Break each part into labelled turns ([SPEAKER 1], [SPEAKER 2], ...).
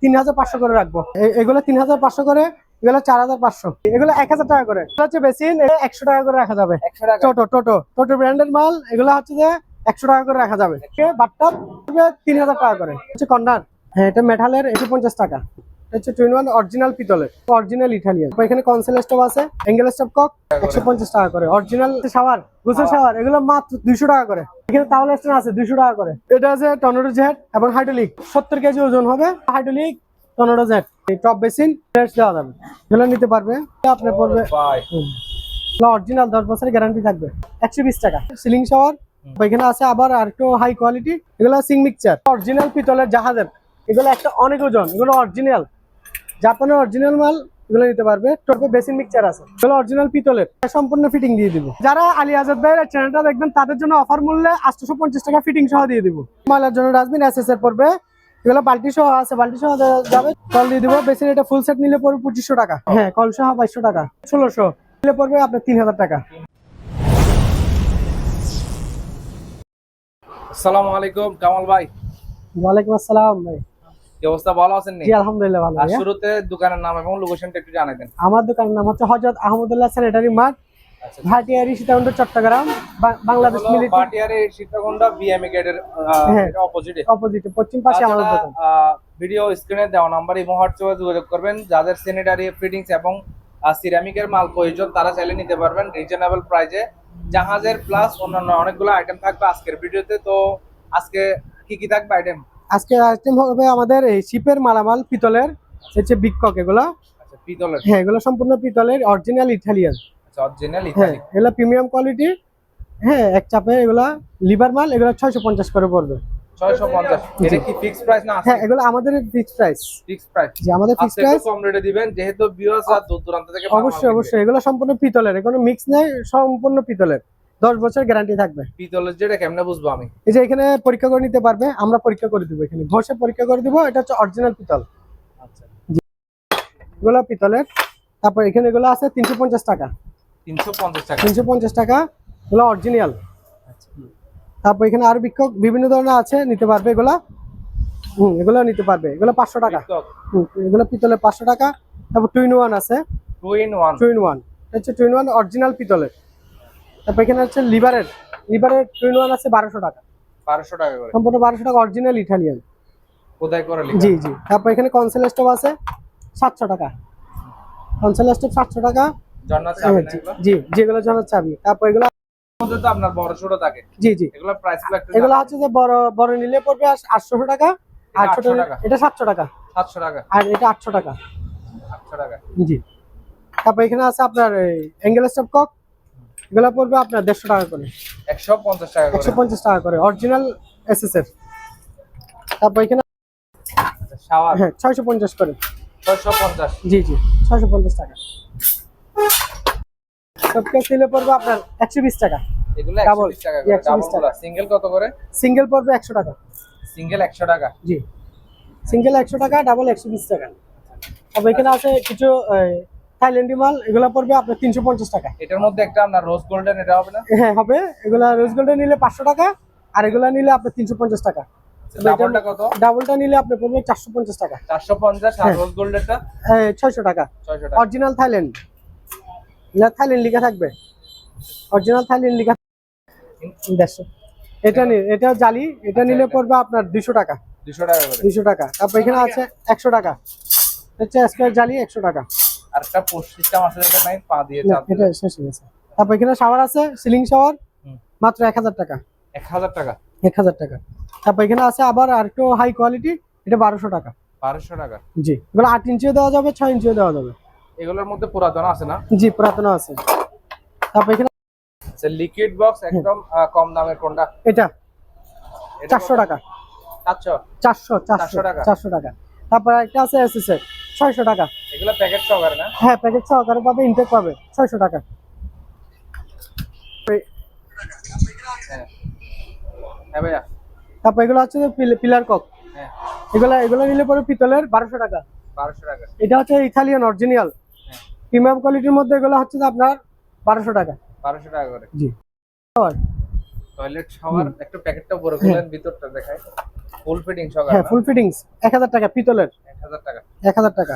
[SPEAKER 1] তিন হাজার পাঁচশো করে রাখব। এগুলো তিন হাজার পাঁচশো করে এগুলো চার হাজার পাঁচশো। এগুলো এক হাজার টাকা করে। এগুলো হচ্ছে বেসিন একশো টাকা করে রাখা যাবে। টোটো টোটো। টোটো ব্র্যান্ডের মাল এগুলো হচ্ছে যে একশো টাকা করে রাখা যাবে। বাটটা তিন হাজার টাকা করে। হচ্ছে কর্নার হ্যাঁ এটা মেটালের একশো পঞ্চাশ টাকা। হচ্ছে টুইন ওয়ান অরিজিনাল পিতলের অরিজিনাল ইটালিয়ান এখানে কনসেল স্টোভ আছে এঙ্গেল স্টোভ কক একশো পঞ্চাশ টাকা করে। অরিজিনাল শাওয়ার গুসল শাওয়ার এগুলো মাত্র দুইশো টাকা করে। এখানে তাওয়াল স্ট্যান্ড আছে দুইশো টাকা করে। এটা আছে টর্নেডো জেট এবং হাইড্রোলিক সত্তর কেজি ওজন হবে হাইড্রোলিক টর্নেডো জেট এই টপ বেসিন ফ্রেশ দেওয়া যাবে। এগুলো নিতে পারবে আপনার পড়বে। অরিজিনাল দশ বছরের গ্যারান্টি থাকবে। একশো বিশ টাকা। সিলিং শাওয়ার এখানে আছে আবার আর একটু হাই কোয়ালিটি এগুলো সিং মিক্সচার অরিজিনাল পিতলের জাহাজের। এগুলো একটা অনেক ওজন এগুলো অরিজিনাল জাপানের অরিজিনাল মাল এগুলো নিতে পারবে। টোটো বেসিন মিক্সচার আছে। এগুলো অরিজিনাল পিতলের। সম্পূর্ণ ফিটিং দিয়ে দিব। যারা আলী আজাদ ভাইয়ের চ্যানেলটা দেখবেন তাদের জন্য অফার মূল্যে আটশো পঞ্চাশ টাকা ফিটিং সহ দিয়ে দিব। মালের জন্য ডাস্টবিন এস এস এর পড়বে। এগুলো বাল্টি সহ আছে। বাল্টি সহ যাবে। কল দিয়ে দিব। বেসিন এটা ফুল সেট নিলে পড়বে পঁচিশশো টাকা। হ্যাঁ কল সহ বাইশশো টাকা। ষোলোশো। নিলে পড়বে আপনার তিন হাজার টাকা।
[SPEAKER 2] আসসালামু আলাইকুম কামাল ভাই।
[SPEAKER 1] ওয়ালাইকুম আসসালাম ভাই।
[SPEAKER 2] কি অবস্থা? ভালো আছেন
[SPEAKER 1] জি আলহামদুলিল্লাহ ভালো
[SPEAKER 2] আর শুরুতে দোকানের নাম এবং লোকেশনটা একটু জানাই দেন।
[SPEAKER 1] আমার দোকানের নাম হচ্ছে হজরত আহমদুল্লাহ স্যানিটারি মার্ট
[SPEAKER 2] আচ্ছা।
[SPEAKER 1] ভাটিয়ারি সীতাকুণ্ড চট্টগ্রাম বা- বাংলাদেশ মিলিটারি
[SPEAKER 2] পাটিয়ারে সীতাকুণ্ডা বিএমই গেটের
[SPEAKER 1] হ্যাঁ।
[SPEAKER 2] অপোজিটে
[SPEAKER 1] অপোজিটে পশ্চিম পাশে আমাদের দোকান।
[SPEAKER 2] ভিডিও স্ক্রিনে দেওয়া নাম্বার এই হোয়াটসঅ্যাপে যোগাযোগ করবেন। যাদের স্যানিটারি ফিটিংস এবং সিরামিকের মাল প্রয়োজন তারা চাইলে নিতে পারবেন রিজনেবল প্রাইজে জাহাজের প্লাস অন্যান্য অনেকগুলো আইটেম থাকবে আজকের ভিডিওতে তো আজকে কি কি থাকবে আইটেম
[SPEAKER 1] আজকে আইটেম হবে আমাদের এই শিপের মালামাল পিতলের হচ্ছে বিক্ষক এগুলো।
[SPEAKER 2] আচ্ছা পিতলের।
[SPEAKER 1] হ্যাঁ এগুলো সম্পূর্ণ পিতলের অরিজিনাল ইটালিয়ান
[SPEAKER 2] আচ্ছা অরিজিনাল
[SPEAKER 1] হ্যাঁ এগুলো প্রিমিয়াম কোয়ালিটি হ্যাঁ এক চাপে এগুলা লিভার মাল এগুলো ছয়শো পঞ্চাশ করে পড়বে।
[SPEAKER 2] ছয়শো পঞ্চাশ। এটা কি ফিক্স প্রাইস না
[SPEAKER 1] হ্যাঁ এগুলো আমাদের ফিক্স প্রাইস
[SPEAKER 2] ফিক্স প্রাইস
[SPEAKER 1] যে আমাদের ফিক্স প্রাইস
[SPEAKER 2] কম রেটে দিবেন যেহেতু ভিউয়ার্স আর দূর দূরান্ত থেকে
[SPEAKER 1] অবশ্যই অবশ্যই এগুলো সম্পূর্ণ পিতলের কোনো মিক্স নাই সম্পূর্ণ পিতলের। দশ বছর গ্যারান্টি থাকবে।
[SPEAKER 2] পিতলের যেটা কেমনে বুঝব আমি?
[SPEAKER 1] এই যে এখানে পরীক্ষা করে নিতে পারবে আমরা পরীক্ষা করে দিব এখানে। ঘষে পরীক্ষা করে দিব এটা হচ্ছে অরিজিনাল পিতল।
[SPEAKER 2] আচ্ছা।
[SPEAKER 1] এগুলো পিতলের তারপর এখানে এগুলো আছে তিনশো পঞ্চাশ টাকা।
[SPEAKER 2] তিনশো পঞ্চাশ টাকা।
[SPEAKER 1] তিনশো পঞ্চাশ টাকা এগুলো অরিজিনাল তারপর এখানে আরও বিক্ষোভ বিভিন্ন ধরনের আছে নিতে পারবে এগুলা। হুম এগুলো নিতে পারবে এগুলো পাঁচশো টাকা। হুম, এগুলো পিতলের পাঁচশো টাকা। তারপর টুইন ওয়ান আছে।
[SPEAKER 2] Two in one
[SPEAKER 1] twin one হচ্ছে টুইন ওয়ান অরিজিনাল পিতলের। তারপর এখানে হচ্ছে লিভারের লিভারের টুইন ওয়ান আছে বারোশো টাকা।
[SPEAKER 2] বারোশো টাকা করে।
[SPEAKER 1] সম্পূর্ণ বারোশো টাকা অরিজিনাল ইটালিয়ান
[SPEAKER 2] কোথায় করে
[SPEAKER 1] জি জি। তারপর এখানে কনসেল স্টোভ আছে সাতশো টাকা। কনসেল স্টোভ সাতশো টাকা। হ্যাঁ, জি যেগুলো চাবি। তারপর এগুলো
[SPEAKER 2] তো আপনার বড় ছোট থাকে।
[SPEAKER 1] জি জি।
[SPEAKER 2] এগুলো প্রাইস
[SPEAKER 1] এগুলো হচ্ছে যে বড় বড় নিলে পড়বে আটশো টাকা
[SPEAKER 2] এটা 800 টাকা।
[SPEAKER 1] এটা সাতশো টাকা।
[SPEAKER 2] সাতশো টাকা।
[SPEAKER 1] আর এটা টাকা। জি। তারপর এখানে আছে আপনার অ্যাঙ্গেল স্টপ কক এগুলো পড়বে আপনার দেড়শো টাকা করে।
[SPEAKER 2] একশো পঞ্চাশ টাকা করে।
[SPEAKER 1] একশো পঞ্চাশ টাকা করে অরিজিনাল এস এস এর তারপর এখানে
[SPEAKER 2] শাওয়ার।
[SPEAKER 1] হ্যাঁ ছয়শো পঞ্চাশ করে।
[SPEAKER 2] ছয়শো পঞ্চাশ।
[SPEAKER 1] জি জি ছয়শো পঞ্চাশ টাকা। সবকে সিলে পড়বে আপনার একশো বিশ টাকা।
[SPEAKER 2] এগুলো বিশ টাকা
[SPEAKER 1] জি,
[SPEAKER 2] করে
[SPEAKER 1] 120
[SPEAKER 2] ডাবল সিঙ্গেল কত করে?
[SPEAKER 1] সিঙ্গেল পড়বে একশো টাকা।
[SPEAKER 2] সিঙ্গেল একশো টাকা।
[SPEAKER 1] জি। সিঙ্গেল একশো টাকা ডাবল একশো বিশ টাকা। তারপর এখানে আছে কিছু থাইল্যান্ডি মাল এগুলো পড়বে আপনার তিনশো পঞ্চাশ টাকা।
[SPEAKER 2] এটার মধ্যে একটা আপনার রোজ গোল্ডেন এটা হবে না?
[SPEAKER 1] হ্যাঁ হবে। এগুলা রোজ গোল্ডে নিলে পাঁচশো টাকা আর এগুলা নিলে আপনার তিনশো পঞ্চাশ টাকা।
[SPEAKER 2] ডাবলটা
[SPEAKER 1] ডাবলটা নিলে আপনার পড়বে চারশো পঞ্চাশ টাকা।
[SPEAKER 2] চারশো পঞ্চাশ আর
[SPEAKER 1] হ্যাঁ।
[SPEAKER 2] রোজ গোল্ডেনটা
[SPEAKER 1] ছয়শো টাকা।
[SPEAKER 2] ছয়শো টাকা।
[SPEAKER 1] অরিজিনাল থাইল্যান্ড না থাইল্যান্ড লিখা থাকবে। অরিজিনাল থাইল্যান্ড লিখা দেড়শো। এটা জালি এটা নিলে পড়বে আপনার দুশো টাকা।
[SPEAKER 2] দুশো টাকা
[SPEAKER 1] দুশো টাকা। তারপর এখানে আছে একশো টাকা। হচ্ছে স্কোয়ার জালি একশো টাকা।
[SPEAKER 2] আর একটা পোস্ট সিস্টেম আছে যেটা নাই পা দিয়ে চাপ
[SPEAKER 1] এটা শেষ হয়ে গেছে। তারপর এখানে শাওয়ার আছে সিলিং শাওয়ার মাত্র এক হাজার টাকা।
[SPEAKER 2] এক হাজার টাকা?
[SPEAKER 1] এক হাজার টাকা। তারপর এখানে আছে আবার আর একটু হাই কোয়ালিটি এটা বারোশো টাকা।
[SPEAKER 2] বারোশো টাকা?
[SPEAKER 1] জি এগুলো আট ইঞ্চিও দেওয়া যাবে ছয় ইঞ্চিও দেওয়া যাবে।
[SPEAKER 2] এগুলোর মধ্যে পুরাতন আছে না?
[SPEAKER 1] জি পুরাতন আছে। তারপর এখানে
[SPEAKER 2] লিকুইড বক্স একদম কম দামের কোনটা?
[SPEAKER 1] এটা।
[SPEAKER 2] এটা
[SPEAKER 1] চারশো
[SPEAKER 2] কত?
[SPEAKER 1] টাকা।
[SPEAKER 2] চারশো?
[SPEAKER 1] চারশো চারশো
[SPEAKER 2] 400 টাকা।
[SPEAKER 1] চারশো টাকা। তারপর একটা আছে এসএস ছয়শো টাকা।
[SPEAKER 2] এগুলো প্যাকেট সহকারে না?
[SPEAKER 1] হ্যাঁ প্যাকেট সহকারে পাবে ইনটেক পাবে ছয়শো টাকা।
[SPEAKER 2] হ্যাঁ। হ্যাঁ ভাইয়া।
[SPEAKER 1] তারপর এগুলো হচ্ছে পিলার কক
[SPEAKER 2] হ্যাঁ।
[SPEAKER 1] এগুলো এগুলো নিলে পরে পিতলের বারোশো টাকা।
[SPEAKER 2] বারোশো টাকা।
[SPEAKER 1] এটা হচ্ছে ইতালিয়ান অরিজিনাল প্রিমিয়াম কোয়ালিটির মধ্যে এগুলো হচ্ছে আপনার বারোশো টাকা।
[SPEAKER 2] বারোশো টাকা করে।
[SPEAKER 1] জি।
[SPEAKER 2] টয়লেট শাওয়ার একটা প্যাকেটটা পরে খুলেন ভিতরটা দেখায় ফুল ফিটিং
[SPEAKER 1] হ্যাঁ ফুল ফিটিংস এক হাজার টাকা পিতলের।
[SPEAKER 2] এক হাজার টাকা।
[SPEAKER 1] এক হাজার টাকা।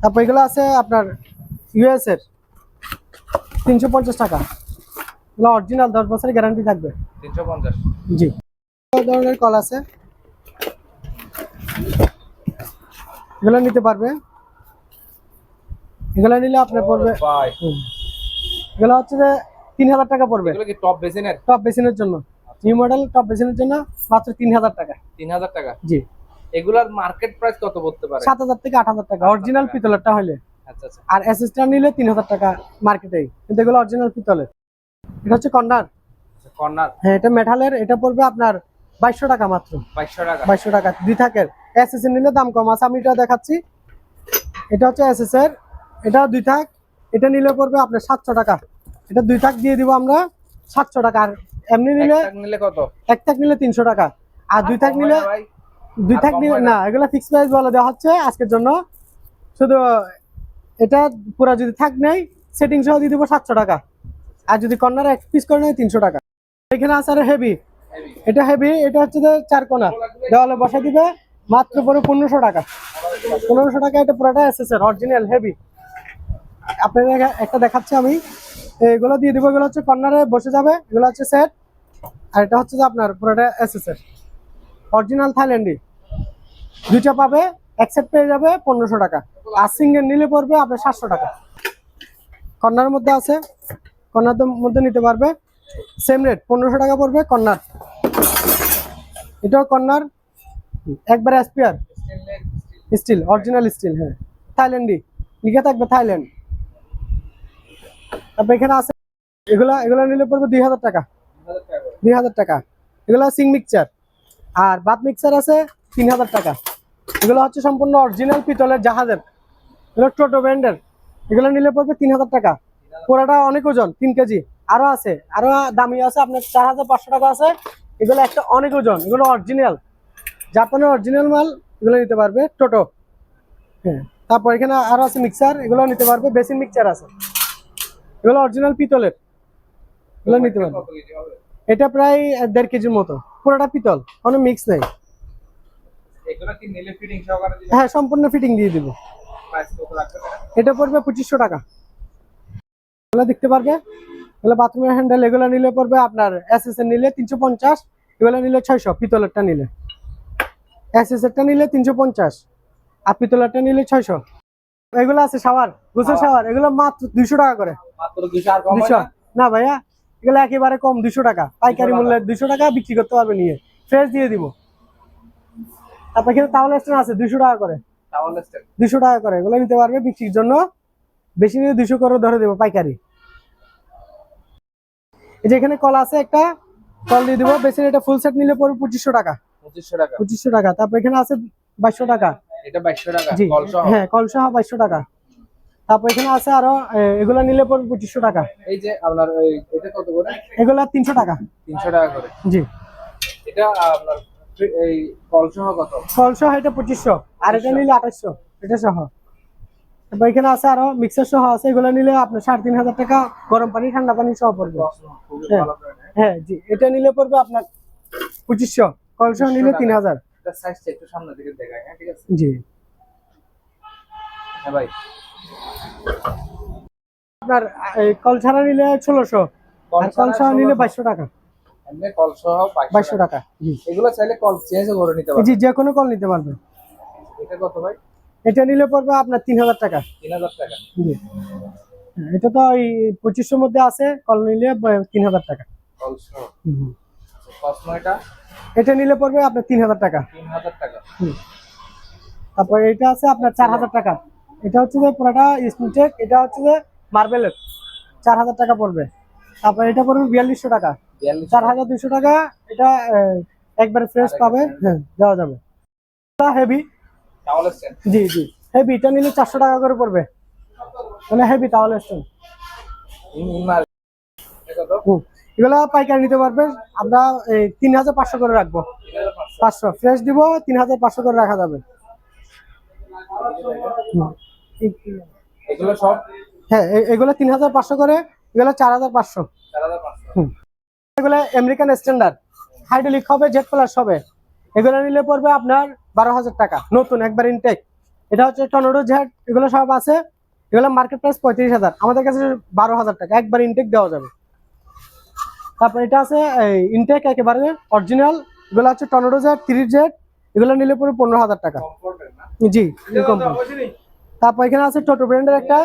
[SPEAKER 1] তারপর এগুলো আছে আপনার ইউএস এর। তিনশো পঞ্চাশ টাকা। এগুলো অরিজিনাল দশ বছরের গ্যারান্টি থাকবে।
[SPEAKER 2] তিনশো পঞ্চাশ।
[SPEAKER 1] জি। ধরনের কল আছে। এগুলো নিতে পারবে। এগুলো নিলে আপনার পড়বে এগুলো হচ্ছে যে তিন হাজার টাকা পড়বে।
[SPEAKER 2] এগুলো কি টপ বেসিনের
[SPEAKER 1] টপ বেসিনের জন্য। নিউ মডেল টপ বেসিনের জন্য মাত্র তিন হাজার টাকা।
[SPEAKER 2] তিন হাজার টাকা?
[SPEAKER 1] জি।
[SPEAKER 2] এগুলার মার্কেট প্রাইস কত পড়তে পারে
[SPEAKER 1] সাত হাজার থেকে আট হাজার টাকা। অরিজিনাল পিতলেরটা হলে।
[SPEAKER 2] আচ্ছা আচ্ছা।
[SPEAKER 1] আর এসএসটা নিলে তিন হাজার টাকা মার্কেটে কিন্তু এগুলো অরিজিনাল পিতলের। এটা হচ্ছে কর্নার
[SPEAKER 2] কর্নার
[SPEAKER 1] হ্যাঁ এটা মেটালের। এটা পড়বে আপনার বাইশশো টাকা মাত্র।
[SPEAKER 2] বাইশশো টাকা।
[SPEAKER 1] বাইশশো টাকা। দুই থাকের এসএস নিলে দাম কম আছে। আমি এটা দেখাচ্ছি। এটা হচ্ছে এসএস এর। এটা দুই থাক এটা নিলে পড়বে আপনার সাতশো টাকা। এটা দুই থাক দিয়ে দিব আমরা সাতশো টাকা। আর এমনি নিলে
[SPEAKER 2] নিলে কত?
[SPEAKER 1] এক থাক নিলে তিনশো টাকা। আর দুই থাক নিলে দুই থাক নিলে
[SPEAKER 2] না?
[SPEAKER 1] এগুলো ফিক্স প্রাইস বলে দেওয়া হচ্ছে আজকের জন্য। শুধু এটা পুরো যদি থাক নেই সেটিং সহ দিয়ে দিব সাতশো টাকা। আর যদি কর্নার এক পিস করে নেয় তিনশো টাকা। এখানে আছে আর হেভি এটা হেভি এটা হচ্ছে চার কোনা। দেওয়ালে বসা দিবে মাত্র পরে পনেরোশো টাকা। পনেরোশো টাকা এটা পুরোটা এসেছে অরিজিনাল হেভি আপনাদের একটা দেখাচ্ছি আমি। এগুলো দিয়ে দিব, এগুলো হচ্ছে কর্নারে বসে যাবে, এগুলো হচ্ছে সেট আর এটা হচ্ছে যে আপনার পুরোটা এসেসের অরিজিনাল থাইল্যান্ডি দুইটা পাবে, এক সেট পেয়ে যাবে পনেরোশো টাকা। আর সিঙ্গেল নিলে পড়বে আপনার সাতশো টাকা। কর্নার মধ্যে আছে, কর্নার মধ্যে নিতে পারবে। সেম রেট পনেরোশো টাকা পড়বে কর্নার। এটাও কর্নার, একবার এসপিআর স্টিল অরিজিনাল স্টিল হ্যাঁ। থাইল্যান্ডি লিখে থাকবে থাইল্যান্ড তারপর এখানে আছে, এগুলা এগুলা নিলে পড়বে দুই হাজার টাকা। দুই হাজার টাকা। এগুলো সিং মিক্সচার। আর বাত মিক্সচার আছে তিন হাজার টাকা। এগুলো হচ্ছে সম্পূর্ণ অরিজিনাল পিতলের জাহাজের। এগুলো টোটো ব্র্যান্ডের। এগুলো নিলে পড়বে তিন হাজার টাকা। পুরাটা অনেক ওজন, তিন কেজি। আরও আছে, আরও দামি আছে, আপনার চার হাজার পাঁচশো টাকা আছে। এগুলো একটা অনেক ওজন, এগুলো অরিজিনাল জাপানের অরিজিনাল মাল, এগুলো নিতে পারবে টোটো। হ্যাঁ তারপর এখানে আরও আছে মিক্সার এগুলো নিতে পারবে, বেসিন মিক্সার আছে। এগুলো অরিজিনাল পিতলের। এগুলো নিতে
[SPEAKER 2] হবে?
[SPEAKER 1] এটা প্রায় দেড় কেজির মতো। পুরোটা পিতল কোনো মিক্স নেই। হ্যাঁ সম্পূর্ণ ফিটিং দিয়ে দিব? এটা? পড়বে পঁচিশশো টাকা। এগুলো দেখতে পারবে? এগুলো বাথরুমের হ্যান্ডেল এগুলো নিলে পড়বে আপনার এস এস এর নিলে তিনশো পঞ্চাশ এগুলো নিলে ছয়শো পিতলেরটা নিলে। এস এস এরটা নিলে তিনশো পঞ্চাশ আর পিতলেরটা নিলে ছয়শো। এগুলো আছে শাওয়ার গোসল শাওয়ার। এগুলো মাত্র দুইশো টাকা করে।
[SPEAKER 2] দুশো না?
[SPEAKER 1] ভাইয়া এগুলো একেবারে কম দুইশো টাকা। পাইকারি? মূল্যে দুশো টাকা। বিক্রি করতে পারবে নিয়ে। ফ্রেশ দিয়ে দিব। তারপর এখানে তাওয়াল স্ট্যান্ড আছে দুশো টাকা করে। দুশো টাকা করে এগুলো নিতে পারবে বিক্রির জন্য। বেশি নিলে দুশো করে ধরে দেবো পাইকারি। এই যে এখানে কল আছে একটা কল দিয়ে দিব। বেশি এটা ফুল সেট নিলে পড়বে পঁচিশশো টাকা।
[SPEAKER 2] পঁচিশশো টাকা।
[SPEAKER 1] পঁচিশশো টাকা। তারপর এখানে আছে বাইশশো টাকা।
[SPEAKER 2] এটা টাকা
[SPEAKER 1] হ্যাঁ টাকা। তারপর এখানে আছে আরও এগুলো নিলে পড়বে পঁচিশশো টাকা।
[SPEAKER 2] এই যে আপনার ওই এটা কত করে?
[SPEAKER 1] এগুলো তিনশো টাকা।
[SPEAKER 2] তিনশো টাকা করে।
[SPEAKER 1] জি।
[SPEAKER 2] এটা আপনার এই কত?
[SPEAKER 1] এটা পঁচিশশো আর এটা নিলে আঠাশশো এটা সহ। তারপর এখানে আছে আরও মিক্সার সহ আছে এগুলো নিলে আপনার সাড়ে তিন হাজার টাকা গরম পানি ঠান্ডা পানি সহ পড়বে। হ্যাঁ।
[SPEAKER 2] হ্যাঁ।
[SPEAKER 1] জি। এটা নিলে পড়বে আপনার পঁচিশশো কল সহ নিলে তিন হাজার।
[SPEAKER 2] এটা সাইজটা একটু সামনের দিকে দেখায় হ্যাঁ ঠিক আছে?
[SPEAKER 1] জি।
[SPEAKER 2] হ্যাঁ ভাই।
[SPEAKER 1] আপনার কল ছাড়া নিলে ষোলোশো
[SPEAKER 2] কল ছাড়া
[SPEAKER 1] নিলে
[SPEAKER 2] 1600
[SPEAKER 1] বাইশশো টাকা।
[SPEAKER 2] এমনি কল সহ
[SPEAKER 1] বাইশশো
[SPEAKER 2] টাকা। এগুলো চাইলে কল চেঞ্জ করে নিতে পারবেন।
[SPEAKER 1] জি যে কোনো কল নিতে পারবে।
[SPEAKER 2] এটা কত ভাই?
[SPEAKER 1] এটা নিলে পড়বে আপনার তিন হাজার টাকা।
[SPEAKER 2] তিন হাজার টাকা।
[SPEAKER 1] জি। হ্যাঁ, এটা তো ওই পঁচিশশোর মধ্যে আছে কল নিলে তিন হাজার টাকা।
[SPEAKER 2] কল সহ। কসমো এটা
[SPEAKER 1] এটা নিলে পড়বে আপনার তিন হাজার টাকা।
[SPEAKER 2] তিন হাজার টাকা।
[SPEAKER 1] হুম। তারপর এটা আছে আপনার চার হাজার টাকা। এটা হচ্ছে যে পুরোটা স্মিটেক এটা হচ্ছে যে মার্বেলের। চার হাজার টাকা পড়বে। তারপর এটা পড়বে বিয়াল্লিশশো টাকা। চার হাজার দুশো টাকা এটা একবারে ফ্রেশ পাবে। হ্যাঁ দেওয়া যাবে। হেভি জি জি। হেভি এটা নিলে চারশো টাকা করে পড়বে। মানে হেভি তাহলে স্টোন এগুলো পাইকারি নিতে পারবে। আমরা এই তিন হাজার পাঁচশো করে রাখব।
[SPEAKER 2] পাঁচশো।
[SPEAKER 1] ফ্রেশ দিব তিন হাজার পাঁচশো করে রাখা যাবে। হ্যাঁ এগুলো তিন হাজার পাঁচশো করে এগুলো চার হাজার পাঁচশো। এগুলো আমেরিকান স্ট্যান্ডার্ড হাইড্রোলিক হবে জেট প্লাস হবে। এগুলো নিলে পড়বে আপনার বারো হাজার টাকা নতুন একবার ইনটেক এটা হচ্ছে টর্নেডো জেট এগুলো সব আছে। এগুলো মার্কেট প্রাইস পঁয়ত্রিশ হাজার। আমাদের কাছে বারো হাজার টাকা একবার ইনটেক দেওয়া যাবে। তারপর এটা আছে ইনটেক একেবারে অরিজিনাল এগুলো হচ্ছে টর্নেডো জেট থ্রি জেট এগুলো নিলে পড়বে পনেরো হাজার টাকা। জি তারপর এখানে আছে টোটো ব্র্যান্ডের একটা,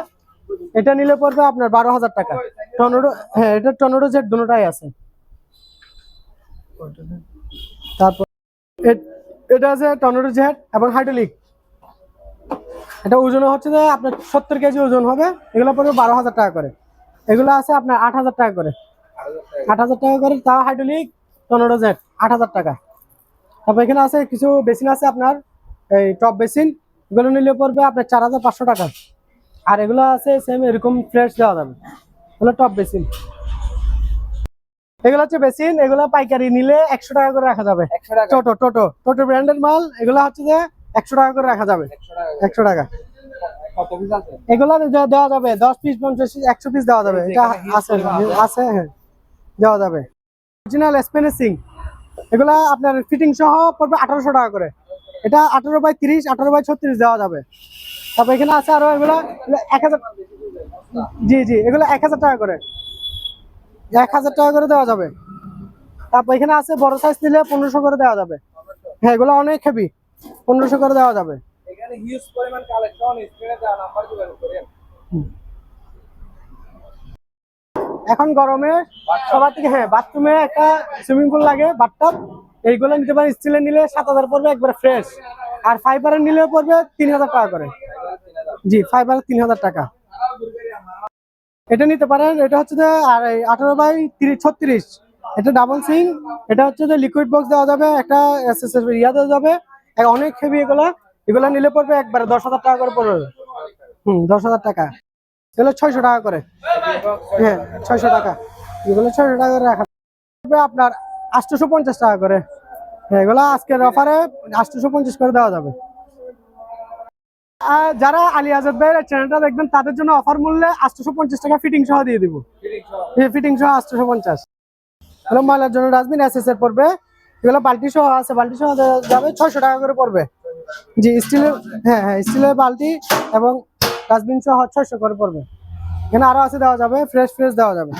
[SPEAKER 1] এটা নিলে পড়বে আপনার বারো হাজার টাকা। টর্নেডো হ্যাঁ এটা টর্নেডো জেট দুটোটাই আছে। তারপর এটা আছে টর্নেডো জেট এবং হাইড্রোলিক এটা ওজন হচ্ছে যে আপনার সত্তর কেজি ওজন হবে, এগুলো পড়বে বারো হাজার টাকা করে। এগুলো আছে আপনার আট হাজার টাকা করে। আট হাজার টাকা করে তাও হাইড্রোলিক টর্নেডো জেট আট হাজার টাকা। তারপর এখানে আছে কিছু বেসিন আছে আপনার এই টপ বেসিন এগুলো নিলে পড়বে আপনার চার হাজার পাঁচশো টাকা। আর এগুলো আছে সেম এরকম ফ্রেশ দেওয়া যাবে। এগুলো টপ বেসিন এগুলো হচ্ছে বেসিন এগুলো পাইকারি নিলে একশো টাকা করে রাখা যাবে। টোটো টোটো টোটো ব্র্যান্ডের মাল এগুলো হচ্ছে যে একশো টাকা করে রাখা যাবে।
[SPEAKER 2] একশো টাকা
[SPEAKER 1] এগুলো দেওয়া যাবে দশ পিস পঞ্চাশ একশো পিস দেওয়া যাবে। এটা আছে। আছে হ্যাঁ। দেওয়া যাবে। অরিজিনাল স্পেনেসিং এগুলা আপনার ফিটিং সহ পড়বে আঠারোশো টাকা করে। এটা আঠারো বাই তিরিশ আঠারো বাই ছত্রিশ দেওয়া যাবে। তারপর এখানে আছে আরও এগুলো এক হাজার জি জি এগুলো এক হাজার টাকা করে। এক হাজার টাকা করে দেওয়া যাবে। তারপর এখানে আছে বড় সাইজ নিলে পনেরোশো করে দেওয়া যাবে। হ্যাঁ এগুলো অনেক হেভি পনেরোশো করে দেওয়া যাবে।
[SPEAKER 2] এখানে হিউজ পরিমাণ কালেকশন স্ক্রিনে দেওয়া নাম্বার যোগাযোগ করেন
[SPEAKER 1] এখন গরমে সবার থেকে হ্যাঁ বাথরুমে একটা সুইমিং পুল লাগে বাথটব এইগুলো নিতে পারেন স্টিলের নিলে সাত হাজার পড়বে, একবারে ফ্রেশ আর ফাইবারের নিলেও পড়বে তিন হাজার টাকা করে। জি ফাইবারের তিন হাজার টাকা। এটা নিতে পারেন, এটা হচ্ছে যে, আর আঠারো বাই তিরিশ, ছত্রিশ। এটা ডাবল সিং এটা হচ্ছে যে লিকুইড বক্স দেওয়া যাবে, একটা ইয়া দেওয়া যাবে। অনেক হেভি এগুলো এগুলো নিলে পড়বে একবারে দশ হাজার টাকা করে পড়বে। হুম, দশ হাজার টাকা। এগুলো ছয়শো টাকা করে। হ্যাঁ ছয়শো টাকা। এগুলো ছয়শো টাকা করে রাখা। আপনার আটশোশো পঞ্চাশ টাকা করে। হ্যাঁ এগুলো আজকের অফারে আটশোশো পঞ্চাশ করে দেওয়া যাবে। যারা আলী আজাদ ভাইয়ের চ্যানেলটা দেখবেন, তাদের জন্য অফার মূল্যে আটশোশো পঞ্চাশ টাকা ফিটিং সহ দিয়ে দিব। ফিটিং সহ আটশোশো পঞ্চাশ। এগুলো ময়লার জন্য ডাস্টবিন এস এস এর পড়বে। এগুলো বালতি সহ আছে, বালতি সহ যাবে, ছয়শো টাকা করে পড়বে। জি, স্টিলের হ্যাঁ হ্যাঁ স্টিলের বালতি এবং ডাস্টবিন সহ হচ্ছে করে পড়বে। এখানে আরও আছে দেওয়া যাবে ফ্রেশ ফ্রেশ দেওয়া যাবে।